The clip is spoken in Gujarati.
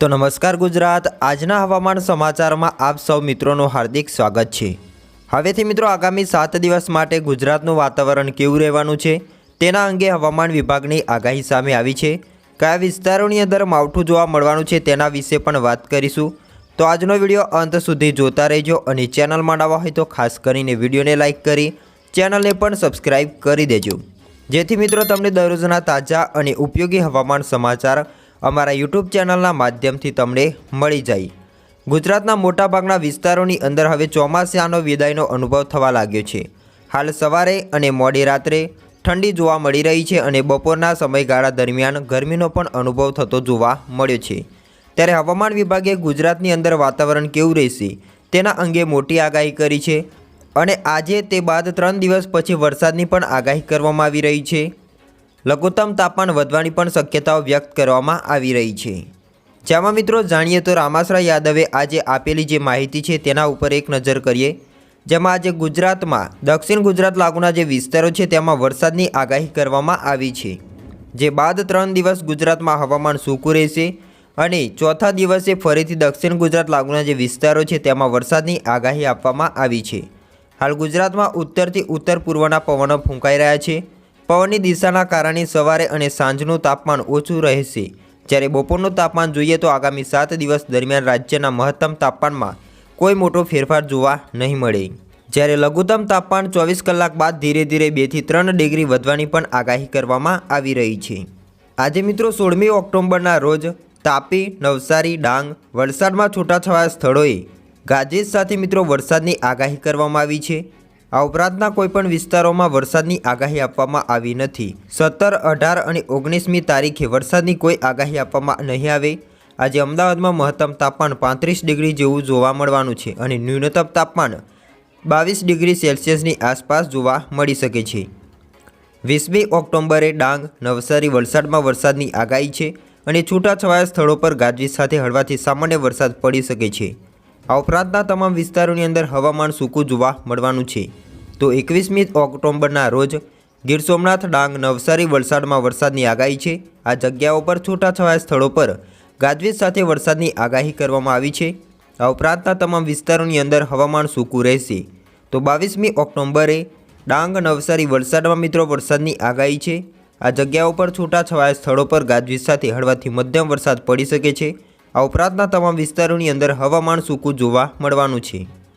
તો નમસ્કાર ગુજરાત. આજના હવામાન સમાચારમાં આપ સૌ મિત્રોનું હાર્દિક સ્વાગત છે. હવેથી મિત્રો આગામી સાત દિવસ માટે ગુજરાતનું વાતાવરણ કેવું રહેવાનું છે? તેના અંગે હવામાન વિભાગની આગાહી સામે આવી છે. કયા વિસ્તારોની અંદર માવઠું જોવા મળવાનું છે તેના વિશે પણ વાત કરીશું. તો આજનો વીડિયો અંત સુધી જોતા રહેજો અને ચેનલમાં નવા હોય તો ખાસ કરીને વિડીયોને લાઇક કરી, ચેનલને પણ સબસ્ક્રાઇબ કરી દેજો. જેથી મિત્રો તમને દરરોજના તાજા અને ઉપયોગી હવામાન સમાચાર અમારા યુટ્યુબ ચેનલના માધ્યમથી તમને મળી જાય. ગુજરાતના મોટાભાગના વિસ્તારોની અંદર હવે ચોમાસાનો વિદાયનો અનુભવ થવા લાગ્યો છે. હાલ સવારે અને મોડી રાત્રે ઠંડી જોવા મળી રહી છે અને બપોરના સમયગાળા દરમિયાન ગરમીનો પણ અનુભવ થતો જોવા મળ્યો છે. ત્યારે હવામાન વિભાગે ગુજરાતની અંદર વાતાવરણ કેવું રહેશે તેના અંગે મોટી આગાહી કરી છે અને આજે તે બાદ ત્રણ દિવસ પછી વરસાદની પણ આગાહી કરવામાં આવી રહી છે. લઘુત્તમ તાપમાન વધવાની પણ શક્યતાઓ વ્યક્ત કરવામાં આવી રહી છે. જેમાં મિત્રો જાણીએ તો રામાસરા યાદવે આજે આપેલી જે માહિતી છે તેના ઉપર એક નજર કરીએ. જેમાં આજે ગુજરાતમાં, દક્ષિણ ગુજરાત લાગુના જે વિસ્તારો છે તેમાં વરસાદની આગાહી કરવામાં આવી છે. જે બાદ ત્રણ દિવસ ગુજરાતમાં હવામાન સૂકું રહેશે અને ચોથા દિવસે ફરીથી દક્ષિણ ગુજરાત લાગુના જે વિસ્તારો છે તેમાં વરસાદની આગાહી આપવામાં આવી છે. હાલ ગુજરાતમાં ઉત્તરથી ઉત્તર પૂર્વના પવનો ફૂંકાઈ રહ્યા છે. પવનની દિશાના કારણે સવારે અને સાંજનું તાપમાન ઓછું રહેશે. જ્યારે બપોરનું તાપમાન જોઈએ તો આગામી સાત દિવસ દરમિયાન રાજ્યના મહત્તમ તાપમાનમાં કોઈ મોટો ફેરફાર જોવા નહીં મળે. જ્યારે લઘુત્તમ તાપમાન ચોવીસ કલાક બાદ ધીરે ધીરે બેથી ત્રણ ડિગ્રી વધવાની પણ આગાહી કરવામાં આવી રહી છે. આજે મિત્રો સોળમી ઓક્ટોબરના રોજ તાપી, નવસારી, ડાંગ, વલસાડમાં છૂટાછવાયા સ્થળોએ ગાજેજ સાથે મિત્રો વરસાદની આગાહી કરવામાં આવી છે. આ ઉપરાંતના કોઈપણ વિસ્તારોમાં વરસાદની આગાહી આપવામાં આવી નથી. સત્તર, અઢાર અને ઓગણીસમી તારીખે વરસાદની કોઈ આગાહી આપવામાં નહીં આવે. આજે અમદાવાદમાં મહત્તમ તાપમાન પાંત્રીસ ડિગ્રી જેવું જોવા મળવાનું છે અને ન્યૂનતમ તાપમાન બાવીસ ડિગ્રી સેલ્સિયસની આસપાસ જોવા મળી શકે છે. વીસમી ઓક્ટોબરે ડાંગ, નવસારી વલસાડમાં વરસાદની આગાહી છે અને છૂટાછવાયા સ્થળો પર ગાજવીજ સાથે હળવાથી સામાન્ય વરસાદ પડી શકે છે. આ ઉપરાંતના તમામ વિસ્તારોની અંદર હવામાન સૂકું જોવા મળવાનું છે. તો એકવીસમી ઓક્ટોબરના રોજ ગીર સોમનાથ ડાંગ નવસારી વલસાડમાં વરસાદની આગાહી છે. આ જગ્યાઓ પર છૂટાછવાયા સ્થળો પર ગાજવીજ સાથે વરસાદની આગાહી કરવામાં આવી છે. આ ઉપરાંતના તમામ વિસ્તારોની અંદર હવામાન સૂકું રહેશે. તો બાવીસમી ઓક્ટોબરે ડાંગ, નવસારી, વલસાડમાં મિત્રો વરસાદની આગાહી છે. આ જગ્યાઓ પર છૂટાછવાયા સ્થળો પર ગાજવીજ સાથે હળવાથી મધ્યમ વરસાદ પડી શકે છે. આ ઉપરાંતના તમામ વિસ્તારોની અંદર હવામાન સૂકું જોવા મળવાનું છે.